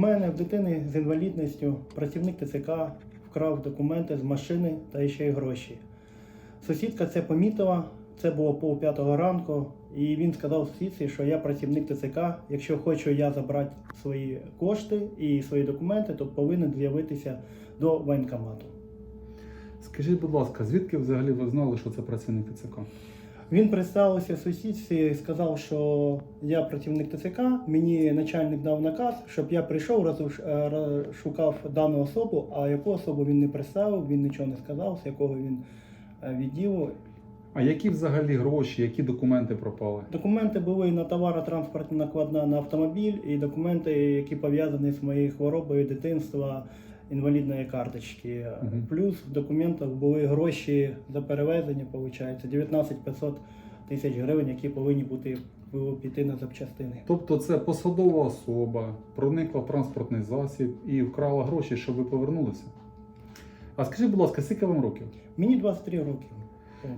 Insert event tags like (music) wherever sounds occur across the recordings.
У мене в дитини з інвалідністю працівник ТЦК вкрав документи з машини та ще й гроші. Сусідка це помітила, це було пол п'ятого ранку, і він сказав сусідці, що я працівник ТЦК. Якщо хочу я забрати свої кошти і свої документи, то повинен з'явитися до воєнкомату. Скажіть, будь ласка, звідки взагалі ви знали, що це працівник ТЦК? Він представився сусідці, сказав, що я працівник ТЦК. Мені начальник дав наказ, щоб я прийшов, е, розшукав дану особу, а яку особу він не представив, він нічого не сказав, з якого він е, відділу. А які взагалі гроші, які документи пропали? Документи були на товаротранспортна накладна на автомобіль і документи, які пов'язані з моєю хворобою дитинства, інвалідної карточки. Угу. Плюс в документах були гроші за перевезення, виходить, 19 500 тисяч гривень, які повинні бути було піти на запчастини. Тобто це посадова особа проникла в транспортний засіб і вкрала гроші, щоб ви повернулися. А скажіть, будь ласка, скільки вам років? Мені 23 роки.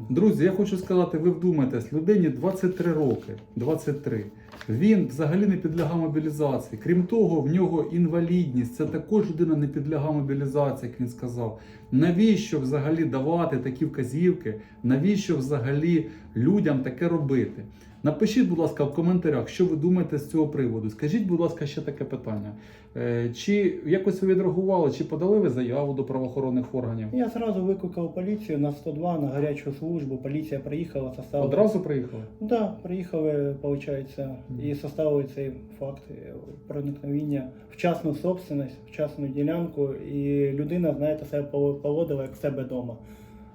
Друзі, я хочу сказати, ви вдумайтесь, людині 23 роки, 23. Він взагалі не підлягав мобілізації. Крім того, в нього інвалідність. Це також людина не підлягає мобілізації, як він сказав. Навіщо взагалі давати такі вказівки? Навіщо взагалі людям таке робити? Напишіть, будь ласка, в коментарях, що ви думаєте з цього приводу. Скажіть, будь ласка, ще таке питання. Е, Чи якось ви відреагували, чи подали ви заяву до правоохоронних органів? Я зразу викликав поліцію на 102 на гарячу службу. Поліція приїхала, составила. Одразу приїхали? Да, приїхали, виходить, і составили цей факт проникновення в частну собственность, в частну ділянку, і людина, знаєте, себе поводила як себе вдома.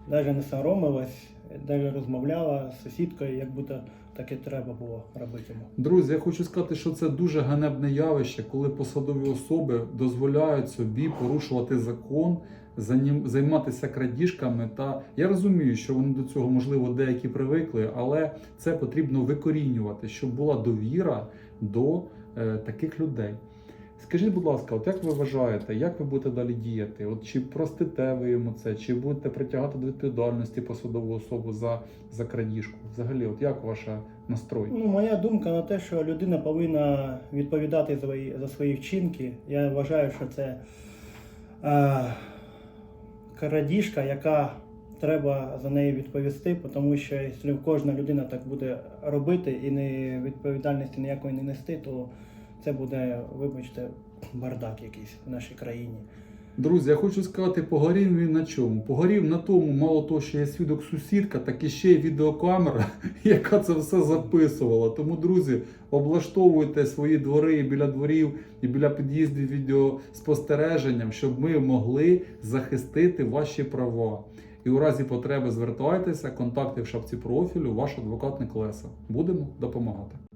Навіть не соромилась, навіть розмовляла з сусідкою, як будто таке треба було робити. Друзі, я хочу сказати, що це дуже ганебне явище, коли посадові особи дозволяють собі порушувати закон, займатися крадіжками. Та я розумію, що вони до цього можливо деякі привикли, але це потрібно викорінювати, щоб була довіра до е, таких людей. Скажіть, будь ласка, от як ви вважаєте, як ви будете далі діяти? От чи простите ви йому це, чи будете притягати до відповідальності посадову особу за, за крадіжку? Взагалі, от як ваша настрой? Ну, моя думка на те, що людина повинна відповідати за свої, вчинки. Я вважаю, що це е, крадіжка, яка треба за неї відповісти, тому що якщо кожна людина так буде робити і не відповідальності ніякої не нести, то це буде, вибачте, бардак якийсь в нашій країні. Друзі, я хочу сказати, погорів він на чому? Погорів на тому, мало того, що є свідок сусідка, так і ще й відеокамера, (laughs) яка це все записувала. Тому, друзі, облаштовуйте свої двори і біля дворів і біля під'їздів відеоспостереженням, щоб ми могли захистити ваші права. І у разі потреби звертайтеся, контакти в шапці профілю, ваш адвокат Неклеса. Будемо допомагати.